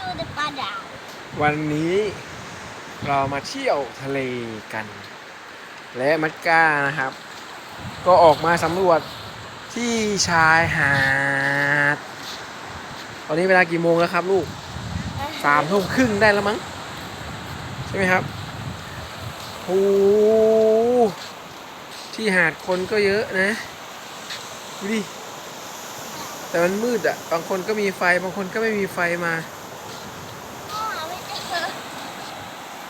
ดูแต่ปลาดาววันนี้เรามาเที่ยวทะเลกัน และมัดก้านะครับ ก็ออกมาสำรวจที่ชายหาด ตอนนี้เวลากี่โมงแล้วครับลูกสามทุ่มครึ่งได้แล้วมั้ง ใช่ไหมครับโอ้ที่หาดคนก็เยอะนะ ดูดิ แต่มันมืดอะบางคนก็มีไฟ บางคนก็ไม่มีไฟมา พ่อหาไม่เจอ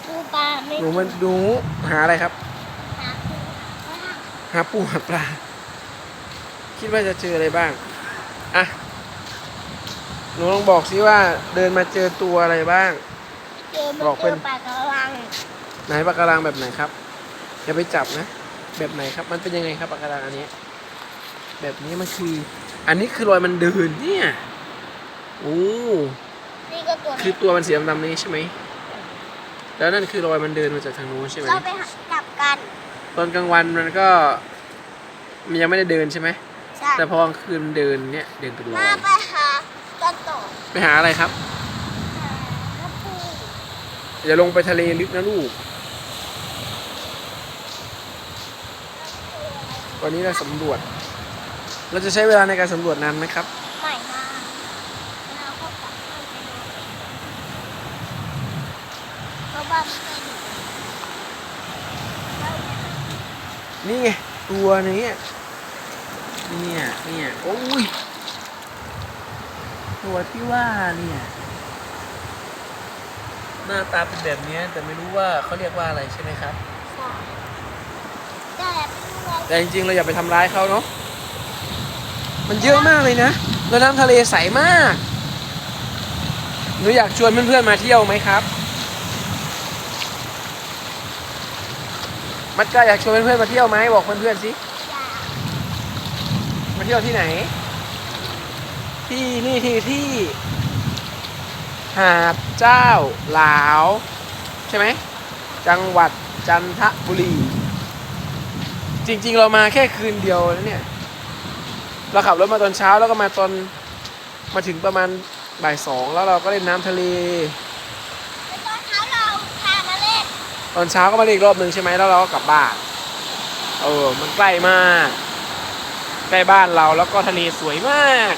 ดู ปลาไม่หนูมาดูหาอะไรครับ หาปูหาปลาหาปูหาปลา คิดว่าจะเจออะไรบ้าง อะ หนูลองบอกสิว่าเดินมาเจอตัวอะไรบ้าง เจอมันบอกเจเป็น อปลากระลังไหนปลาการังแบบไหนครับอย่าไปจับนะ แบบไหนครับ มันเป็นยังไงครับปลาการังอันนี้ แบบนี้มันคือ อันนี้คือรอยมันเดินเนี่ย โอ้ นี่ก็ตัวคือตัวมันสีดำๆนี้ใช่ไหม แล้วนั่นคือรอยมันเดินมาจากทางนู้นใช่ไหมเราไปหาจับกันตอนกลางวันมันก็ มันยังไม่ได้เดินใช่ไหมใช่แต่พอกลางคืนมันเดินเนี่ยเดินเป็นรอมายไปหากันต่อไปหาอะไรครับหาปูอย่าลงไปทะเลลึกนะลูก วันนี้เราสำรวจ เราจะใช้เวลาในการสำรวจนานไหมครับ ใหม่มากเราก็กลับบ้านไปนอนเพราะว่ามันเป็นเราเนี่ย นี่ไงตัวนี้เนี่ยเนี่ยโอ้ยตัวที่ว่าเนี่ย หน้าตาเป็นแบบเนี้ยแต่ไม่รู้ว่าเขาเรียกว่าอะไรใช่ไหมครับใช่แต่เป็นเมืองแต่จริงๆ เราอย่าไปทำร้ายเขาเนาะมันเยอะมากเลยนะแล้วน้ำทะเลใสมากหนูอยากชวนเพื่อนๆมาเที่ยวไหมครับ มัดก้าอยากชวนเพื่อนๆมาเที่ยวไหมบอกเพื่อนๆสิมาเที่ยวที่ไหน ที่นี่ที่ที่ หาดเจ้าหลาว ใช่ไหม จังหวัดจันทบุรี จริง ๆ เรามาแค่คืนเดียวนะเนี่ย เราขับรถมาตอนเช้าแล้วก็มาตอนมาถึงประมาณบ่ายสองแล้วเราก็เล่นน้ำทะเล แล้วตอนเช้าเราพามาเล่น ตอนเช้าก็มาเล่นอีกรอบหนึ่งใช่ไหมแล้วเราก็กลับบ้าน เออ มันใกล้มาก ใกล้บ้านเราแล้วก็ทะเลสวยมาก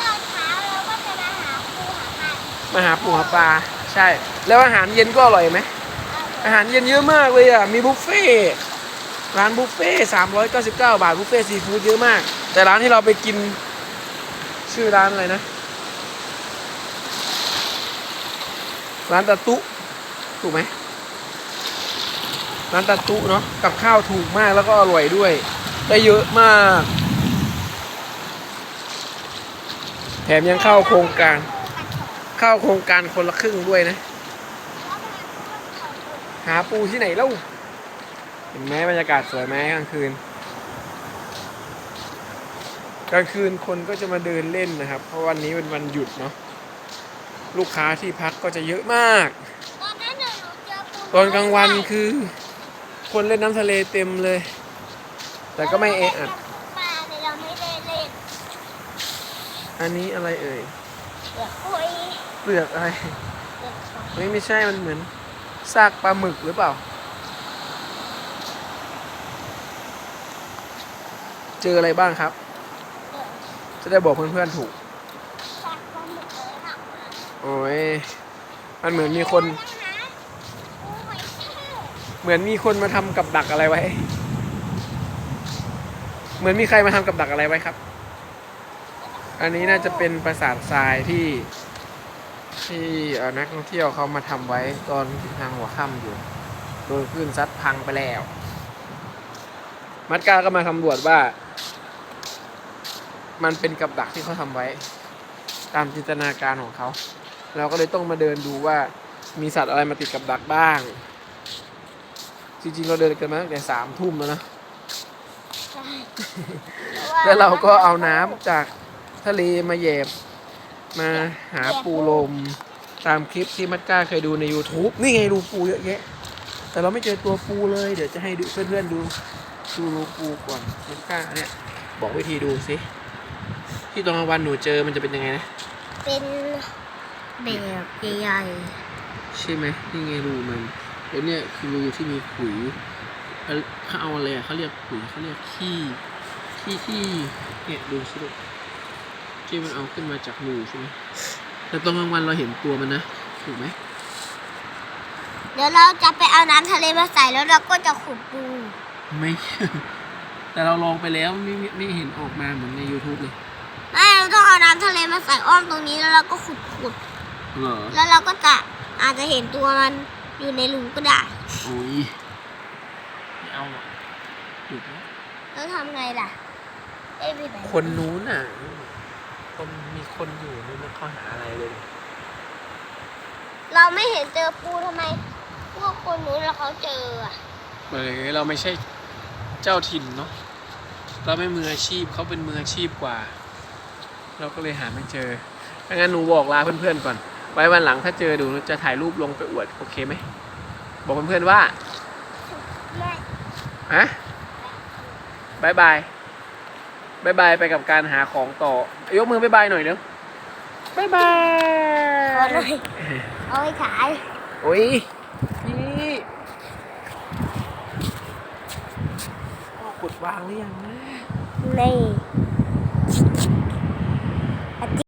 ตอนเช้าเราก็จะมาหาปูหาปลามาหาปูหาปลา ใช่ แล้วอาหารเย็นก็อร่อยไหม อาหารเย็นเยอะมากเลยอะ มีบุฟเฟ่ต์ร้านบุฟเฟ่สามร้อยเก้าสิบเก้าบาทบุฟเฟ่ซีฟู้ดเยอะมาก แต่ร้านที่เราไปกิน ชื่อร้านอะไรนะ ร้านตะตุ ถูกไหม ร้านตะตุเนาะกับข้าวถูกมากแล้วก็อร่อยด้วย ได้เยอะมาก แถมยังเข้าโครงการ เข้าโครงการคนละครึ่งด้วยนะ หาปูที่ไหนเล่าเห็นไหมบรรยากาศสวยไหมกลางคืน กลางคืนคนก็จะมาเดินเล่นนะครับ เพราะวันนี้เป็นวันหยุดเนาะลูกค้าที่พักก็จะเยอะมาก ตอนนั้นน่ะหนูเจอปูตอนกลางวันคือ คนเล่นน้ำทะเลเต็มเลย แต่ก็ไม่เอะอัดปลาเนี่ยเราไม่ได้เล่นอันนี้อะไรเอ่ยเปลือกหอยเปลือกอะไรเปลือกหอยไม่ไม่ใช่มันเหมือนซากปลาหมึกหรือเปล่า เจออะไรบ้างครับเปลือกจะได้บอกเพื่อนๆถูกสัตว์ปลาหมึกเลยค่ะโอ้ยมันเหมือนมีคนปูหอยเชลล์ เหมือนมีคนมาทำกับดักอะไรไว้ เหมือนมีใครมาทำกับดักอะไรไว้ครับ อันนี้น่าจะเป็นปราสาททรายที่ ที่นักท่องเที่ยวเขามาทำไว้ตอนทางหัวค่ำอยู่ โดนคลื่นซัดพังไปแล้ว มัดกาก็มาสำรวจว่า มันเป็นกับดักที่เขาทำไว้ ตามจินตนาการของเขา เราก็เลยต้องมาเดินดูว่ามีสัตว์อะไรมาติดกับดักบ้าง จริงๆเราเดินกันมาตั้งแต่สามทุ่มแล้วนะ ใช่แล้วเราก็เอาน้ำจากทะเลมาแยบ มาหาปูลม ตามคลิปที่มัดก้าเคยดูใน YouTube นี่ไงดูปูเยอะแยะ แต่เราไม่เจอตัวปูเลย เดี๋ยวจะให้ดูเพื่อนๆดูดูรูปูก่อนมัดก้าเนี่ย บอกวิธีดูสิ ที่ตอนกลางวันหนูเจอมันจะเป็นยังไงนะ เป็นแบบใหญ่ใช่ไหมนี่ไงรูมัน แล้วเนี่ยคือรูที่มีขุยเอ่อเขาเอาอะไรอะเขาเรียกขุยเขาเรียกขี้ขี้ที่เนี่ยดูสิลูกที่มันเอาขึ้นมาจากรูใช่ไหมแต่ตอนกลางวันเราเห็นตัวมันนะถูกไหมๆเดี๋ยวเราจะไปเอาน้ำทะเลมาใส่แล้วเราก็จะขุดดูไม่แต่เราลองไปแล้วไม่ไม่ไม่เห็นออกมาเหมือนใน YouTube เลยไม่เราต้องเอาน้ำทะเลมาใส่อ้อมตรงนี้แล้วเราก็ขุดขุดเหรอแล้วเราก็จะอาจจะเห็นตัวมัน อยู่ในรูก็ได้โอ้ยไม่เอาหรอกหยุดแล้วแล้วทำไงล่ะเอ้ยพี่แบงค์คนนู้นน่ะ คนมีคนอยู่นี่มันเข้าหาอะไรเลย เราไม่เห็นเจอปูทำไม พวกคนนู้นแล้วเขาเจออะเออเราไม่ใช่เจ้าถิ่นเนาะเราไม่มืออาชีพเขาเป็นมืออาชีพกว่า เราก็เลยหาไม่เจอถ้างั้นหนูบอกลาเพื่อนๆก่อน ไว้วันหลังถ้าเจอดูจะถ่ายรูปลงไปอวดโอเคไหม บอกเพื่อนๆว่าไม่ฮะบายบายบายบายไปกับการหาของต่อ ยกมือบายบายหน่อยเด้อบายบายขอหน่อยเอาไปขายโอ้ยพี่พ่อขุดวางหรือยังนะนี่